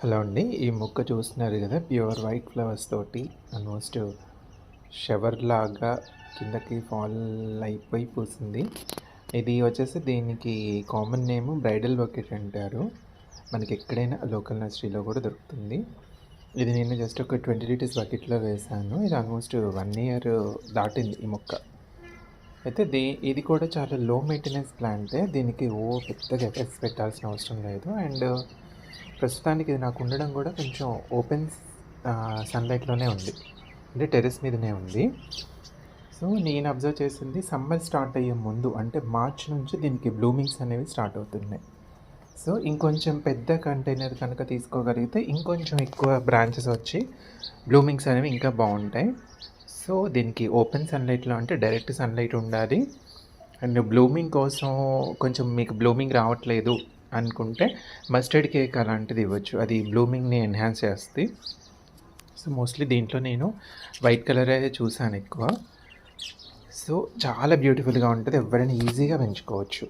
Hello అండి. ఈ మొక్క చూస్తున్నారు కదా ప్యూర్ వైట్ ఫ్లవర్స్ తోటి. ఆల్మోస్ట్ షవర్ లాగా కిందకి ఫాల్ అయిపోయి పూసింది. ఇది వచ్చేసి దీనికి కామన్ నేమ్ బ్రైడల్ బకెట్ అంటారు. మనకి ఎక్కడైనా లోకల్ నర్సరీలో కూడా దొరుకుతుంది. ఇది నేను జస్ట్ ఒక ట్వంటీ లీటర్స్ బకెట్లో వేసాను. ఇది ఆల్మోస్ట్ వన్ ఇయర్ దాటింది ఈ మొక్క. అయితే దీ ఇది కూడా చాలా లో మెయింటెనెన్స్ ప్లాంటే దీనికి ఓ పెద్దగా ఎఫెక్ట్స్ పెట్టాల్సిన అవసరం లేదు. అండ్ ప్రస్తుతానికి ఇది నాకు ఉండడం కూడా కొంచెం ఓపెన్ సన్లైట్లోనే ఉంది. అంటే టెర్రస్ మీదనే ఉంది. సో నేను అబ్జర్వ్ చేసింది సమ్మర్ స్టార్ట్ అయ్యే ముందు అంటే మార్చ్ నుంచి దీనికి బ్లూమింగ్స్ అనేవి స్టార్ట్ అవుతున్నాయి. సో ఇంకొంచెం పెద్ద కంటైనర్ కనుక తీసుకోగలిగితే ఇంకొంచెం ఎక్కువ బ్రాంచెస్ వచ్చి బ్లూమింగ్స్ అనేవి ఇంకా బాగుంటాయి. సో దీనికి ఓపెన్ సన్లైట్లో అంటే డైరెక్ట్ సన్లైట్ ఉండాలి. అండ్ బ్లూమింగ్ కోసం కొంచెం మీకు బ్లూమింగ్ రావట్లేదు అనుకుంటే మస్టర్డ్ కేక్ అలాంటిది ఇవ్వచ్చు. అది బ్లూమింగ్ని ఎన్హాన్స్ చేస్తుంది. సో మోస్ట్లీ దీంట్లో నేను వైట్ కలరే చూసాను ఎక్కువ. సో చాలా బ్యూటిఫుల్గా ఉంటుంది. ఎవరైనా ఈజీగా పెంచుకోవచ్చు.